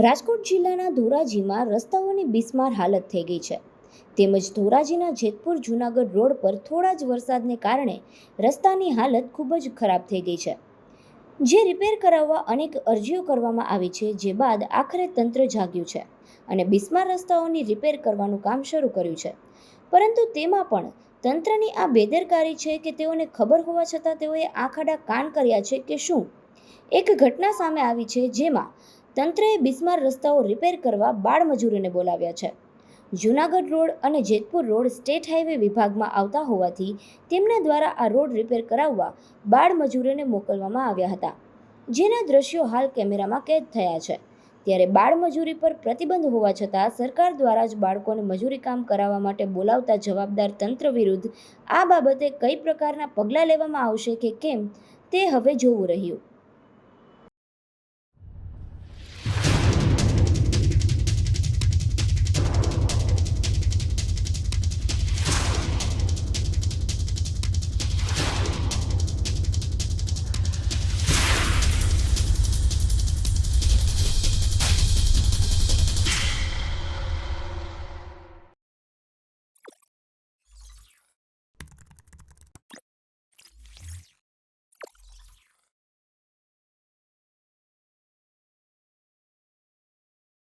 રાજકોટ જિલ્લાના ધોરાજીમાં રસ્તાઓની બિસ્માર હાલત થઈ ગઈ છે. તેમજ ધોરાજીના જેતપુર જૂનાગઢ રોડ પર થોડા જ વરસાદને કારણે રસ્તાની હાલત ખૂબ જ ખરાબ થઈ ગઈ છે. જે રિપેર કરાવવા અનેક અરજીઓ કરવામાં આવી છે, જે બાદ આખરે તંત્ર જાગ્યું છે અને બિસ્માર રસ્તાઓની રિપેર કરવાનું કામ શરૂ કર્યું છે. પરંતુ તેમાં પણ તંત્રની આ બેદરકારી છે કે તેઓને ખબર હોવા છતાં તેઓએ આંખ આડા કાન કર્યા છે કે શું? એક ઘટના સામે આવી છે જેમાં તંત્રએ બિસ્માર રસ્તાઓ રિપેર કરવા બાળમજૂરોને બોલાવ્યા છે. જૂનાગઢ રોડ અને જેતપુર રોડ સ્ટેટ હાઈવે વિભાગમાં આવતા હોવાથી તેમના દ્વારા આ રોડ રિપેર કરાવવા બાળમજૂરોને મોકલવામાં આવ્યા હતા. જેના દ્રશ્યો હાલ કેમેરામાં કેદ થયા છે. ત્યારે બાળમજૂરી પર પ્રતિબંધ હોવા છતાં સરકાર દ્વારા જ બાળકોને મજૂરી કામ કરાવવા માટે બોલાવતા જવાબદાર તંત્ર વિરુદ્ધ આ બાબતે કઈ પ્રકારના પગલાં લેવામાં આવશે કે કેમ તે હવે જોવું રહ્યું.